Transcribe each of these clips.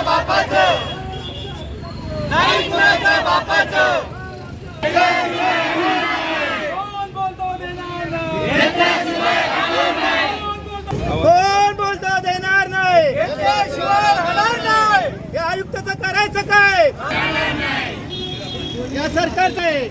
कुणाच्या बापाच नाही कुणाच्या बापाच देणार नाही घेतल्याशिवाय हलणार नाही? या आयुक्ताचं करायचं काय? या सरकारचं आहे.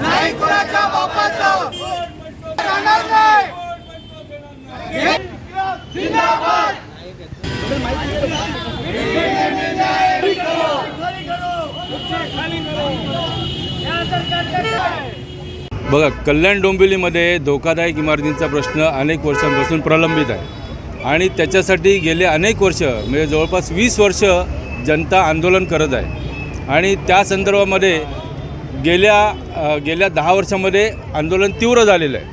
नाही कुणाच्या बापाचं. नाही जिंदाबाद बघा कल्याण डोंबिवलीमध्ये धोकादायक इमारतींचा प्रश्न अनेक वर्षांपासून प्रलंबित आहे. आणि त्याच्यासाठी गेले अनेक वर्ष म्हणजे जवळपास वीस वर्ष जनता आंदोलन करत आहे. आणि त्या संदर्भामध्ये गेल्या गेल्या दहा वर्षामध्ये आंदोलन तीव्र झालेलं आहे.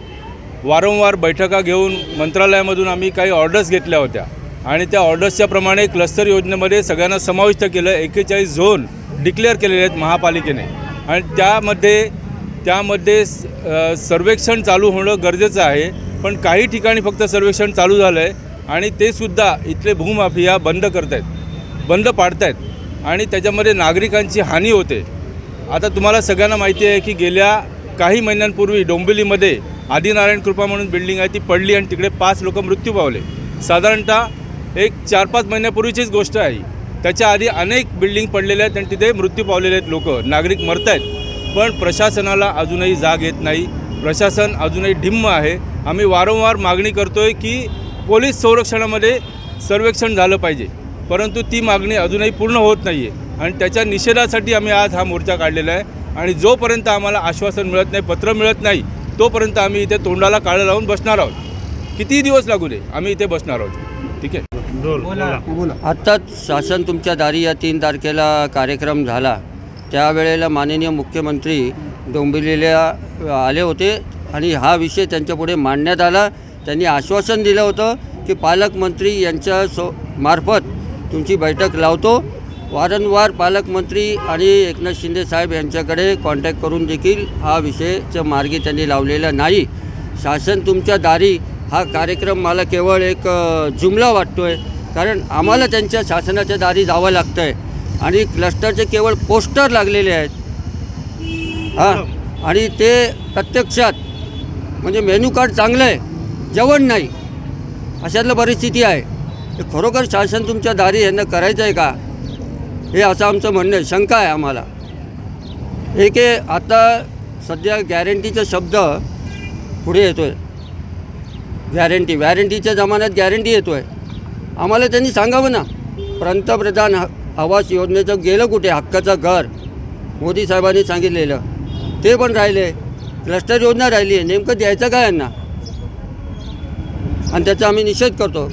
वारंवार बैठका घेऊन मंत्रालयामधून आम्ही काही ऑर्डर्स घेतल्या होत्या. आणि त्या ऑर्डर्सच्या प्रमाणे क्लस्टर योजनेमध्ये सगळ्यांना समाविष्ट केलं एकेचाळीस झोन डिक्लेअर केलेले आहेत महापालिकेने. आणि त्यामध्ये त्यामध्ये स- सर्वेक्षण चालू होणं गरजेचं आहे. पण काही ठिकाणी फक्त सर्वेक्षण चालू झालं आहे आणि ते सुद्धा इथले भूमाफिया बंद करत आहेत बंद पाडत आहेत आणि त्याच्यामध्ये नागरिकांची हानी होते. आता तुम्हाला सगळ्यांना माहिती आहे की गेल्या काही महिन्यांपूर्वी डोंबिवलीमध्ये आदिनारायण कृपा म्हणून बिल्डिंग आहे ती पडली आणि तिकडे पाच लोक मृत्यू पावले. साधारणतः एक चार पाच महिन्यापूर्वीचीच गोष्ट आहे त्याच्या आधी अनेक बिल्डिंग पडलेल्या आहेत आणि तिथे मृत्यू पावलेले आहेत लोक. नागरिक मरत आहेत पण प्रशासनाला अजूनही जाग येत नाही. प्रशासन अजूनही ढिम्म आहे. आम्ही वारंवार मागणी करतो आहे की पोलीस संरक्षणामध्ये सर्वेक्षण झालं पाहिजे. परंतु ती मागणी अजूनही पूर्ण होत नाही आहे आणि त्याच्या निषेधासाठी आम्ही आज हा मोर्चा काढलेला आहे. आणि जोपर्यंत आम्हाला आश्वासन मिळत नाही पत्र मिळत नाही तोपर्यंत आम्ही इथे तोंडाला काळं लावून बसणार आहोत. कितीही दिवस लागू दे? आम्ही इथे बसणार आहोत. ठीक आहे? आत्ताच शासन तुमच्या दारी या तीन तारखेला कार्यक्रम झाला. त्यावेळेला माननीय मुख्यमंत्री डोंबिवलीला आले होते आणि हा विषय त्यांच्यापुढे मांडण्यात आला. त्यांनी आश्वासन दिलं होतं की पालकमंत्री यांच्या सो मार्फत तुमची बैठक लावतो. वारंवार पालकमंत्री आणि एकनाथ शिंदे साहेब यांच्याकडे कॉन्टॅक्ट करून देखील हा विषयच्या मार्गी त्यांनी लावलेला नाही. शासन तुमच्या दारी हा कार्यक्रम मला केवळ एक जुमला वाटतो आहे कारण आम्हाला त्यांच्या शासनाच्या दारी जावं लागतं आहे आणि क्लस्टरचे केवळ पोस्टर लागलेले आहेत. हां. आणि ते प्रत्यक्षात म्हणजे मेन्यू कार्ड चांगलं आहे जेवण नाही. अशातलं परिस्थिती आहे. ते खरोखर शासन तुमच्या दारी यांना करायचं आहे का? हे असं आमचं म्हणणं आहे. शंका आहे आम्हाला. एक हे आता सध्या गॅरंटीचा शब्द पुढे येतो आहे गॅरंटी वॅरंटीच्या जमान्यात गॅरंटी येतो आहे आम्हाला त्यांनी सांगावं ना. पंतप्रधान ह- आवास योजनेचं गेलं कुठे? हक्काचं घर. मोदी साहेबांनी सांगितलेलं. ते पण राहिले. क्लस्टर योजना राहिली आहे. नेमकं द्यायचं काय यांना? आणि त्याचा आम्ही निषेध करतो.